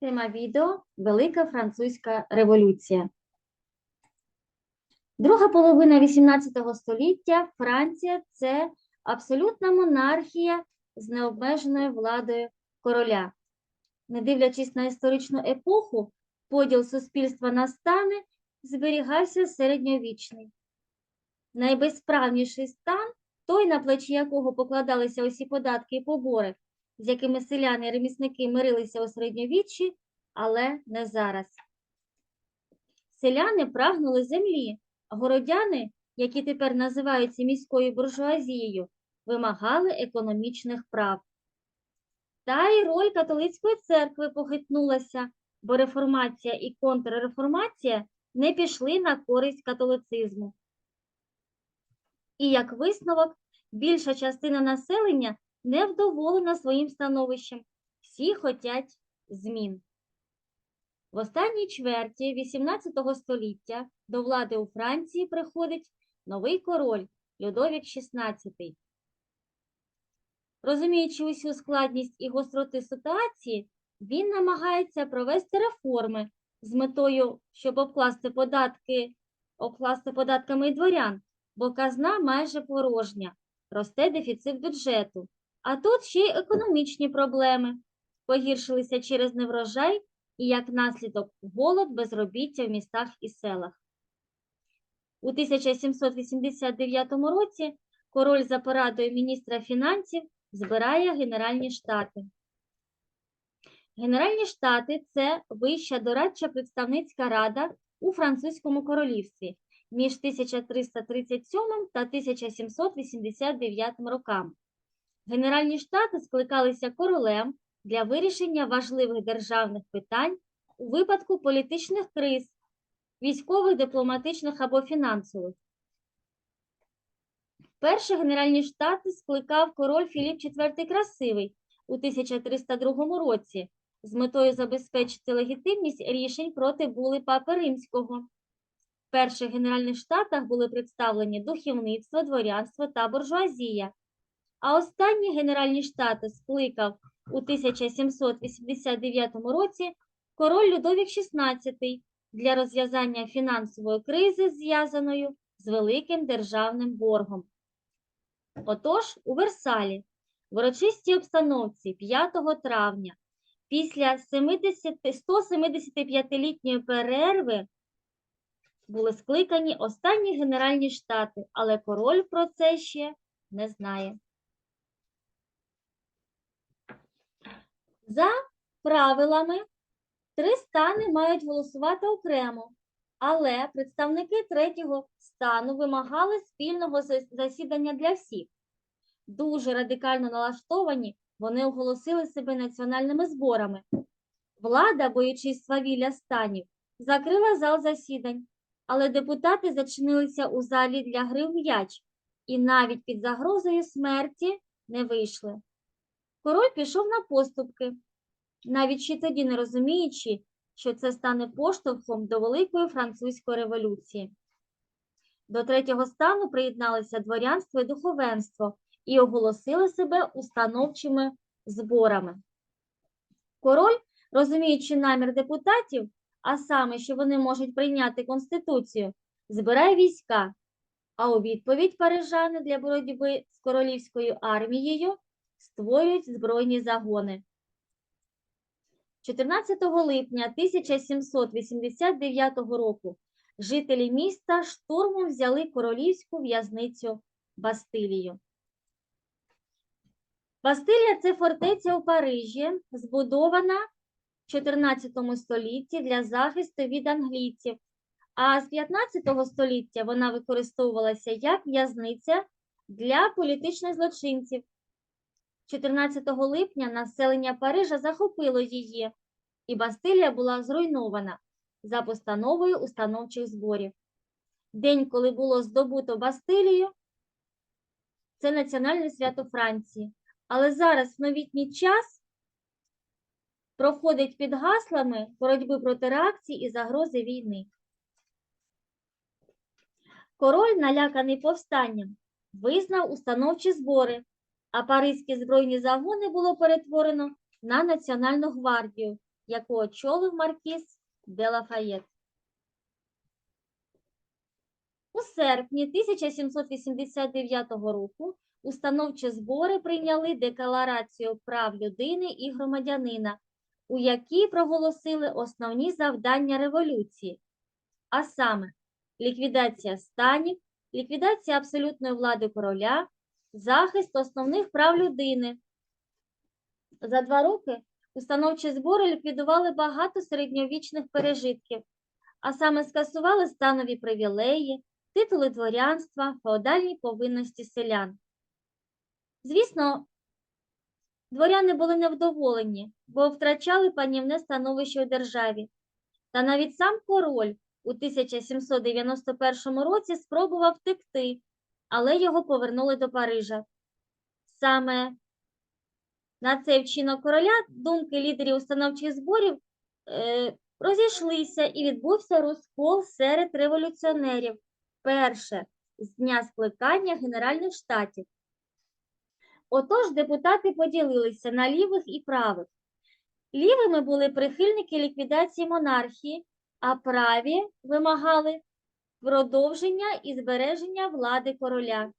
Тема відео Велика Французька революція. Друга половина XVIII століття Франція це абсолютна монархія з необмеженою владою короля. Не дивлячись на історичну епоху, поділ суспільства на стани зберігався середньовічний. Найбезправніший стан, той, на плечі якого покладалися усі податки і побори, з якими селяни і ремісники мирилися у середньовіччі, але не зараз. Селяни прагнули землі, а городяни, які тепер називаються міською буржуазією, вимагали економічних прав. Та й роль католицької церкви похитнулася, бо реформація і контрреформація не пішли на користь католицизму. І як висновок, більша частина населення невдоволена своїм становищем. Всі хотять змін. В останній чверті XVIII століття до влади у Франції приходить новий король Людовік XVI. Розуміючи усю складність і гостроту ситуації, він намагається провести реформи з метою, щоб обкласти податки, обкласти податками і дворян, бо казна майже порожня, росте дефіцит бюджету. А тут ще й економічні проблеми погіршилися через неврожай і як наслідок голод, безробіття в містах і селах. У 1789 році король за порадою міністра фінансів збирає Генеральні штати. Генеральні штати це вища дорадча представницька рада у французькому королівстві між 1337 та 1789 роками. Генеральні штати скликалися королем для вирішення важливих державних питань у випадку політичних криз, військових, дипломатичних або фінансових. Перші генеральні штати скликав король Філіп IV Красивий у 1302 році з метою забезпечити легітимність рішень проти були Папи Римського. В перших генеральних штатах були представлені духовництво, дворянство та буржуазія. А останні генеральні штати скликав у 1789 році король Людовік XVI для розв'язання фінансової кризи, зв'язаною з великим державним боргом. Отож, у Версалі, в урочистій обстановці 5 травня, після 175-літньої перерви, були скликані останні генеральні штати, але король про це ще не знає. За правилами, три стани мають голосувати окремо, але представники третього стану вимагали спільного засідання для всіх. Дуже радикально налаштовані, вони оголосили себе національними зборами. Влада, боючись свавілля станів, закрила зал засідань, але депутати зачинилися у залі для гри в м'яч і навіть під загрозою смерті не вийшли. Король пішов на поступки, навіть ще тоді не розуміючи, що це стане поштовхом до Великої французької революції. До третього стану приєдналися дворянство і духовенство і оголосили себе установчими зборами. Король, розуміючи намір депутатів, а саме, що вони можуть прийняти Конституцію, збирає війська, а у відповідь парижани для боротьби з королівською армією створюють збройні загони. 14 липня 1789 року жителі міста штурмом взяли королівську в'язницю Бастилію. Бастилія це фортеця у Парижі, збудована в 14 столітті для захисту від англійців, а з 15 століття вона використовувалася як в'язниця для політичних злочинців. 14 липня населення Парижа захопило її, і Бастилія була зруйнована за постановою установчих зборів. День, коли було здобуто Бастилію, це національне свято Франції. Але зараз в новітній час проходить під гаслами боротьби проти реакції і загрози війни. Король, наляканий повстанням, визнав установчі збори, а паризькі збройні загони було перетворено на Національну гвардію, яку очолив маркіз де Лафаєт. У серпні 1789 року установчі збори прийняли Декларацію прав людини і громадянина, у якій проголосили основні завдання революції, а саме ліквідація станів, ліквідація абсолютної влади короля, захист основних прав людини. За два роки установчі збори ліквідували багато середньовічних пережитків, а саме скасували станові привілеї, титули дворянства, феодальні повинності селян. Звісно, дворяни були невдоволені, бо втрачали панівне становище у державі. Та навіть сам король у 1791 році спробував втекти, але його повернули до Парижа. Саме на цей вчинок короля думки лідерів установчих зборів е, розійшлися і відбувся розкол серед революціонерів. Перше з дня скликання Генеральних штатів. Отож, депутати поділилися на лівих і правих. Лівими були прихильники ліквідації монархії, а праві вимагали продовження і збереження влади короля.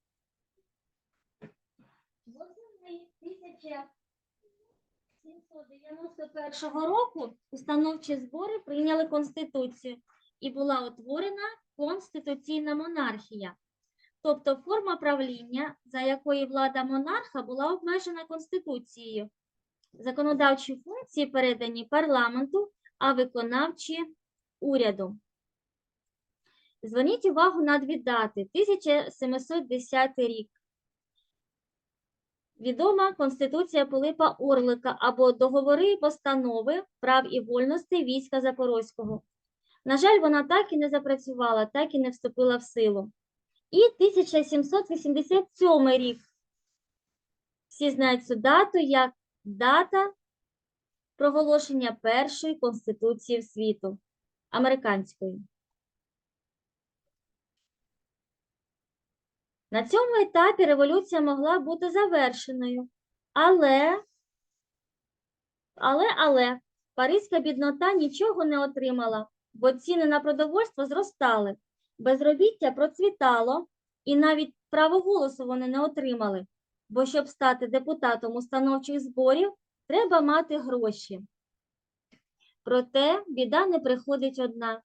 Восени 1791 року установчі збори прийняли Конституцію і була утворена конституційна монархія, тобто форма правління, за якої влада монарха була обмежена Конституцією. Законодавчі функції передані парламенту, а виконавчі уряду. Зверніть увагу на дві дати: 1710 рік. Відома Конституція Пилипа Орлика або договори і постанови прав і вольностей війська Запорозького. На жаль, вона так і не запрацювала, так і не вступила в силу. І 1787 рік. Всі знають цю дату як дата проголошення першої конституції світу американської. На цьому етапі революція могла бути завершеною, але, але, але паризька біднота нічого не отримала, бо ціни на продовольство зростали, безробіття процвітало, і навіть право голосу вони не отримали, бо щоб стати депутатом установчих зборів, треба мати гроші. Проте біда не приходить одна.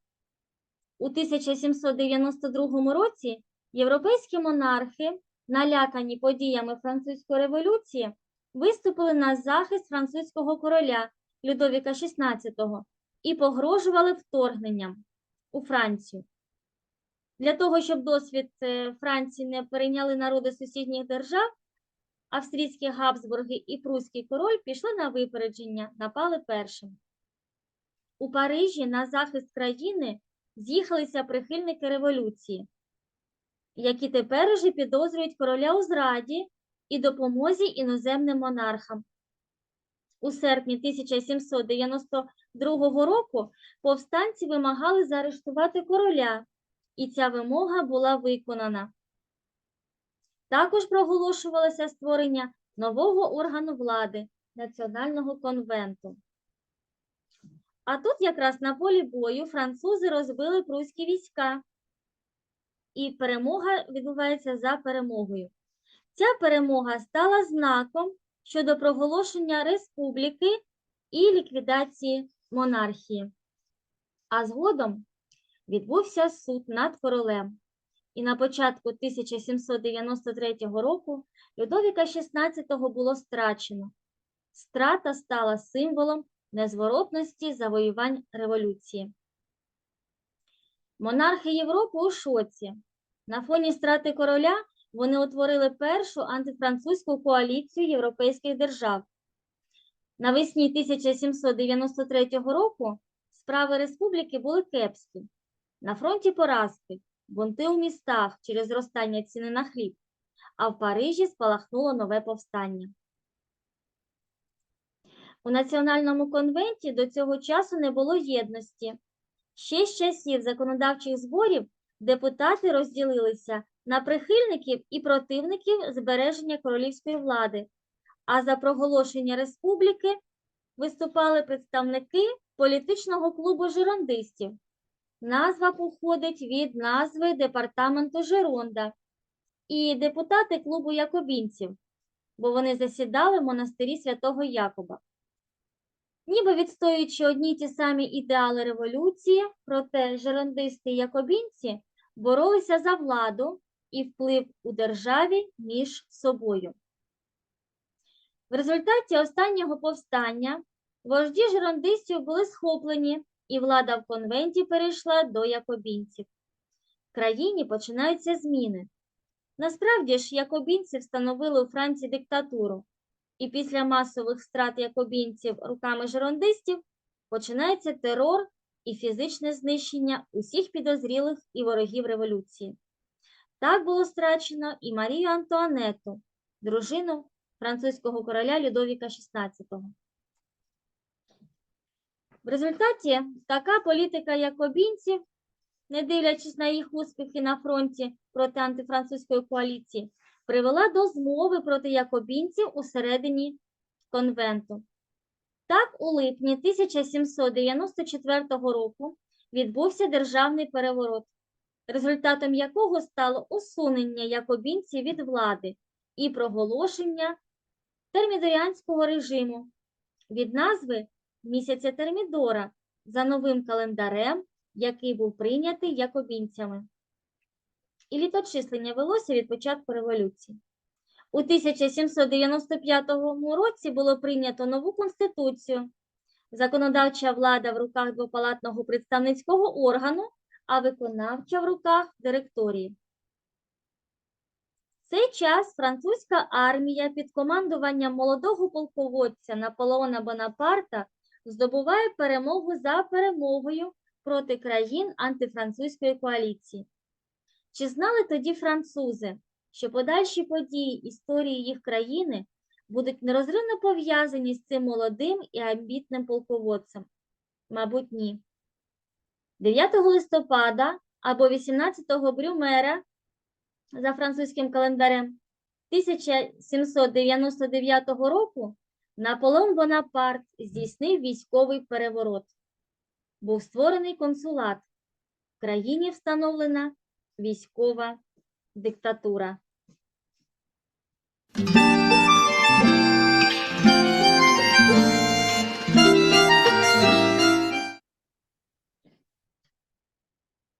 У 1792 році європейські монархи, налякані подіями французької революції, виступили на захист французького короля Людовіка XVI і погрожували вторгненням у Францію. Для того, щоб досвід е, Франції не перейняли народи сусідніх держав, австрійські Габсбурги і Пруський король пішли на випередження, напали першим. У Парижі на захист країни з'їхалися прихильники революції, які тепер уже підозрюють короля у зраді і допомозі іноземним монархам. У серпні 1792 року повстанці вимагали заарештувати короля, і ця вимога була виконана. Також проголошувалося створення нового органу влади Національного конвенту. А тут якраз на полі бою французи розбили пруські війська, і перемога відбувається за перемогою. Ця перемога стала знаком щодо проголошення республіки і ліквідації монархії. А згодом відбувся суд над королем. І на початку 1793 року Людовіка XVI було страчено. Страта стала символом незворотності завоювань революції. Монархи Європи у шоці. На фоні страти короля вони утворили першу антифранцузьку коаліцію європейських держав. Навесні 1793 року справи республіки були кепські. На фронті поразки, бунти у містах через зростання ціни на хліб, а в Парижі спалахнуло нове повстання. У Національному конвенті до цього часу не було єдності. Ще з часів законодавчих зборів депутати розділилися на прихильників і противників збереження королівської влади, а за проголошення республіки виступали представники політичного клубу жирондистів. Назва походить від назви департаменту Жиронда і депутати клубу якобінців, бо вони засідали в монастирі святого Якоба. Ніби відстоюючи одні й ті самі ідеали революції, проте жирондисти і якобінці боролися за владу і вплив у державі між собою. В результаті останнього повстання вожді жирондистів були схоплені, і влада в конвенті перейшла до якобінців. В країні починаються зміни. Насправді ж, якобінці встановили у Франції диктатуру, і після масових страт якобінців руками жирондистів починається терор і фізичне знищення усіх підозрілих і ворогів революції. Так було страчено і Марію Антуанету, дружину французького короля Людовіка XVI. В результаті така політика якобінців, не дивлячись на їх успіхи на фронті проти антифранцузької коаліції, привела до змови проти якобінців усередині конвенту. Так, у липні 1794 року відбувся державний переворот, результатом якого стало усунення якобінців від влади і проголошення термідоріанського режиму від назви місяця Термідора за новим календарем, який був прийнятий якобінцями. І літочислення велося від початку революції. У 1795 році було прийнято нову конституцію. Законодавча влада в руках двопалатного представницького органу, а виконавча в руках директорії. В цей час французька армія під командуванням молодого полководця Наполеона Бонапарта здобуває перемогу за перемогою проти країн антифранцузької коаліції. Чи знали тоді французи, що подальші події історії їх країни будуть нерозривно пов'язані з цим молодим і амбітним полководцем? Мабуть, ні. 9 листопада або 18 Брюмера за французьким календарем 1799 року Наполеон Бонапарт здійснив військовий переворот. Був створений консулат. В країні встановлена військова диктатура.